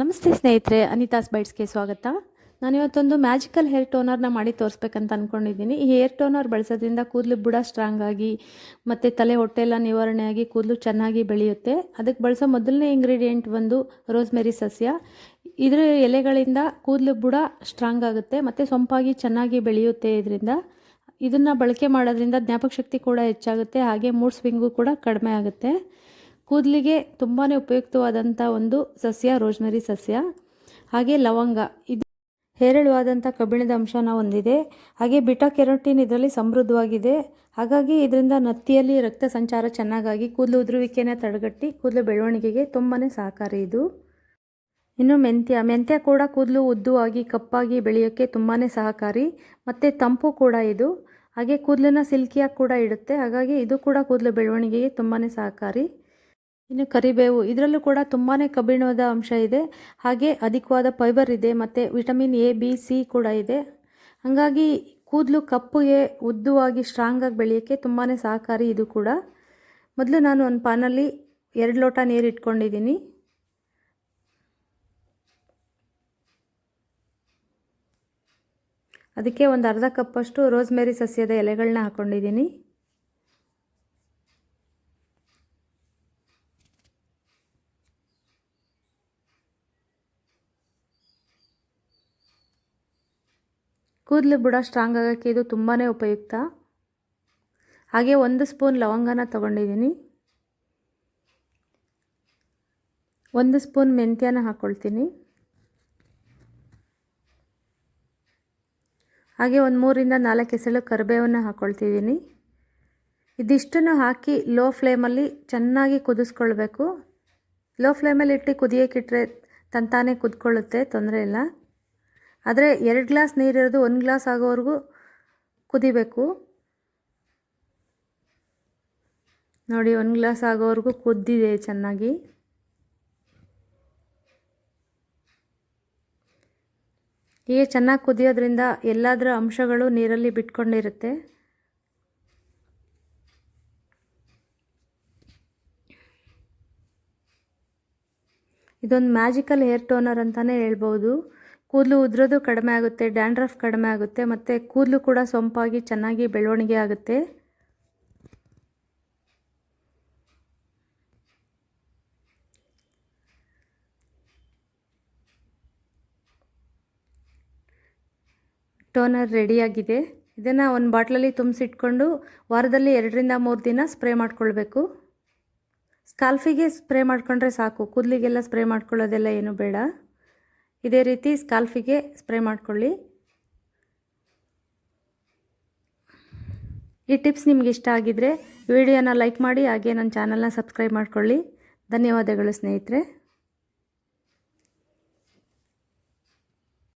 ನಮಸ್ತೆ ಸ್ನೇಹಿತರೆ, ಅನಿತಾಸ್ ಬೈಟ್ಸ್ಗೆ ಸ್ವಾಗತ. ನಾನು ಇವತ್ತೊಂದು ಮ್ಯಾಜಿಕಲ್ ಹೇರ್ ಟೋನರ್ನ ಮಾಡಿ ತೋರಿಸ್ಬೇಕಂತ ಅಂದ್ಕೊಂಡಿದ್ದೀನಿ ಈ ಹೇರ್ ಟೋನರ್ ಬಳಸೋದ್ರಿಂದ ಕೂದಲು ಬುಡ ಸ್ಟ್ರಾಂಗ್ ಆಗಿ, ಮತ್ತು ತಲೆ ಹೊಟ್ಟೆ ಎಲ್ಲ ನಿವಾರಣೆ ಆಗಿ ಕೂದಲು ಚೆನ್ನಾಗಿ ಬೆಳೆಯುತ್ತೆ. ಅದಕ್ಕೆ ಬಳಸೋ ಮೊದಲನೇ ಇಂಗ್ರೀಡಿಯೆಂಟ್ ಬಂದು ರೋಸ್ಮೆರಿ ಸಸ್ಯ. ಇದರ ಎಲೆಗಳಿಂದ ಕೂದಲು ಬುಡ ಸ್ಟ್ರಾಂಗ್ ಆಗುತ್ತೆ, ಮತ್ತು ಸೊಂಪಾಗಿ ಚೆನ್ನಾಗಿ ಬೆಳೆಯುತ್ತೆ ಇದರಿಂದ. ಇದನ್ನು ಬಳಕೆ ಮಾಡೋದ್ರಿಂದ ಜ್ಞಾಪಕ ಶಕ್ತಿ ಕೂಡ ಹೆಚ್ಚಾಗುತ್ತೆ, ಹಾಗೆ ಮೂಡ್ ಸ್ವಿಂಗು ಕೂಡ ಕಡಿಮೆ ಆಗುತ್ತೆ. ಕೂದಲಿಗೆ ತುಂಬಾ ಉಪಯುಕ್ತವಾದಂಥ ಒಂದು ಸಸ್ಯ ರೋಜ್ಮರಿ ಸಸ್ಯ, ಹಾಗೆ ಲವಂಗ. ಇದು ಹೇರಳವಾದಂಥ ಕಬ್ಬಿಣದ ಅಂಶನ ಹೊಂದಿದೆ. ಹಾಗೆ ಬಿಟಾ ಕೆರೋಟಿನ್ ಇದರಲ್ಲಿ ಸಮೃದ್ಧವಾಗಿದೆ. ಹಾಗಾಗಿ ಇದರಿಂದ ನತ್ತಿಯಲ್ಲಿ ರಕ್ತ ಸಂಚಾರ ಚೆನ್ನಾಗಾಗಿ ಕೂದಲು ಉದುರುವಿಕೆನ ತಡೆಗಟ್ಟಿ ಕೂದಲು ಬೆಳವಣಿಗೆಗೆ ತುಂಬಾ ಸಹಕಾರಿ ಇದು. ಇನ್ನು ಮೆಂತ್ಯ. ಮೆಂತ್ಯ ಕೂಡ ಕೂದಲು ಉದ್ದುವಾಗಿ, ಕಪ್ಪಾಗಿ ಬೆಳೆಯೋಕ್ಕೆ ತುಂಬಾ ಸಹಕಾರಿ. ಮತ್ತು ತಂಪು ಕೂಡ ಇದು. ಹಾಗೆ ಕೂದಲನ್ನ ಸಿಲ್ಕಿಯಾಗಿ ಕೂಡ ಇಡುತ್ತೆ. ಹಾಗಾಗಿ ಇದು ಕೂಡ ಕೂದಲು ಬೆಳವಣಿಗೆಗೆ ತುಂಬಾ ಸಹಕಾರಿ. ಇನ್ನು ಕರಿಬೇವು, ಇದರಲ್ಲೂ ಕೂಡ ತುಂಬಾ ಕಬ್ಬಿಣದ ಅಂಶ ಇದೆ. ಹಾಗೆ ಅಧಿಕವಾದ ಫೈಬರ್ ಇದೆ ಮತ್ತು ವಿಟಮಿನ್ ಎ ಬಿ ಸಿ ಕೂಡ ಇದೆ. ಹಾಗಾಗಿ ಕೂದಲು ಕಪ್ಪುಗೆ ಉದ್ದುವಾಗಿ ಸ್ಟ್ರಾಂಗಾಗಿ ಬೆಳೆಯೋಕ್ಕೆ ತುಂಬಾ ಸಹಕಾರಿ ಇದು ಕೂಡ. ಮೊದಲು ನಾನು ಒಂದು ಪಾನಲ್ಲಿ ಎರಡು ಲೋಟ ನೀರು ಇಟ್ಕೊಂಡಿದ್ದೀನಿ. ಅದಕ್ಕೆ ಒಂದು ಅರ್ಧ ಕಪ್ಪಷ್ಟು ರೋಸ್ಮೇರಿ ಸಸ್ಯದ ಎಲೆಗಳನ್ನ ಹಾಕ್ಕೊಂಡಿದ್ದೀನಿ ಕೂದಲು ಬುಡ ಸ್ಟ್ರಾಂಗ್ ಆಗೋಕ್ಕೆ ಇದು ತುಂಬಾ ಉಪಯುಕ್ತ. ಹಾಗೆ ಒಂದು ಸ್ಪೂನ್ ಲವಂಗನ ತಗೊಂಡಿದ್ದೀನಿ. ಒಂದು ಸ್ಪೂನ್ ಮೆಂತ್ಯನ ಹಾಕ್ಕೊಳ್ತೀನಿ ಹಾಗೆ ಒಂದು ಮೂರಿಂದ ನಾಲ್ಕು ಎಸಳು ಕರಿಬೇವನ್ನು ಹಾಕ್ಕೊಳ್ತಿದ್ದೀನಿ ಇದಿಷ್ಟನ್ನು ಹಾಕಿ ಲೋ ಫ್ಲೇಮಲ್ಲಿ ಚೆನ್ನಾಗಿ ಕುದಿಸ್ಕೊಳ್ಬೇಕು. ಲೋ ಫ್ಲೇಮಲ್ಲಿ ಇಟ್ಟು ಕುದಿಯೋಕ್ಕಿಟ್ರೆ ತಂತಾನೇ ಕುದ್ಕೊಳ್ಳುತ್ತೆ, ತೊಂದರೆ ಇಲ್ಲ. ಆದರೆ ಎರಡು ಗ್ಲಾಸ್ ನೀರಿರೋದು ಒಂದು ಗ್ಲಾಸ್ ಆಗೋವರೆಗೂ ಕುದಿಬೇಕು. ನೋಡಿ, ಒಂದು ಗ್ಲಾಸ್ ಆಗೋವರೆಗೂ ಕುದ್ದಿದೆ ಚೆನ್ನಾಗಿ. ಹೀಗೆ ಚೆನ್ನಾಗಿ ಕುದಿಯೋದ್ರಿಂದ ಎಲ್ಲಾದರ ಅಂಶಗಳು ನೀರಲ್ಲಿ ಬಿಟ್ಕೊಂಡಿರುತ್ತೆ. ಇದೊಂದು ಮ್ಯಾಜಿಕಲ್ ಹೇರ್ ಟೋನರ್ ಅಂತಲೇ ಹೇಳ್ಬೋದು. ಕೂದಲು ಉದುರೋದು ಕಡಿಮೆ ಆಗುತ್ತೆ ಡ್ಯಾಂಡ್ರಫ್ ಕಡಿಮೆ ಆಗುತ್ತೆ, ಮತ್ತು ಕೂದಲು ಕೂಡ ಸೊಂಪಾಗಿ ಚೆನ್ನಾಗಿ ಬೆಳವಣಿಗೆ ಆಗುತ್ತೆ. ಟೋನರ್ ರೆಡಿಯಾಗಿದೆ ಇದನ್ನು ಒಂದು ಬಾಟ್ಲಲ್ಲಿ ತುಂಬಿಸಿಟ್ಕೊಂಡು ವಾರದಲ್ಲಿ ಎರಡರಿಂದ ಮೂರು ದಿನ ಸ್ಪ್ರೇ ಮಾಡ್ಕೊಳ್ಬೇಕು. ಸ್ಕಾಲ್ಫಿಗೆ ಸ್ಪ್ರೇ ಮಾಡಿಕೊಂಡ್ರೆ ಸಾಕು, ಕೂದಲಿಗೆಲ್ಲ ಸ್ಪ್ರೇ ಮಾಡ್ಕೊಳ್ಳೋದೆಲ್ಲ ಏನು ಬೇಡ. ಇದೇ ರೀತಿ ಸ್ಕಾಲ್ಫಿಗೆ ಸ್ಪ್ರೇ ಮಾಡಿಕೊಳ್ಳಿ. ಈ ಟಿಪ್ಸ್ ನಿಮ್ಗೆ ಇಷ್ಟ ಆಗಿದ್ರೆ ವಿಡಿಯೋನ ಲೈಕ್ ಮಾಡಿ, ಹಾಗೆ ನನ್ನ ಚಾನಲ್ನ ಸಬ್ಸ್ಕ್ರೈಬ್ ಮಾಡ್ಕೊಳ್ಳಿ. ಧನ್ಯವಾದಗಳು ಸ್ನೇಹಿತರೆ.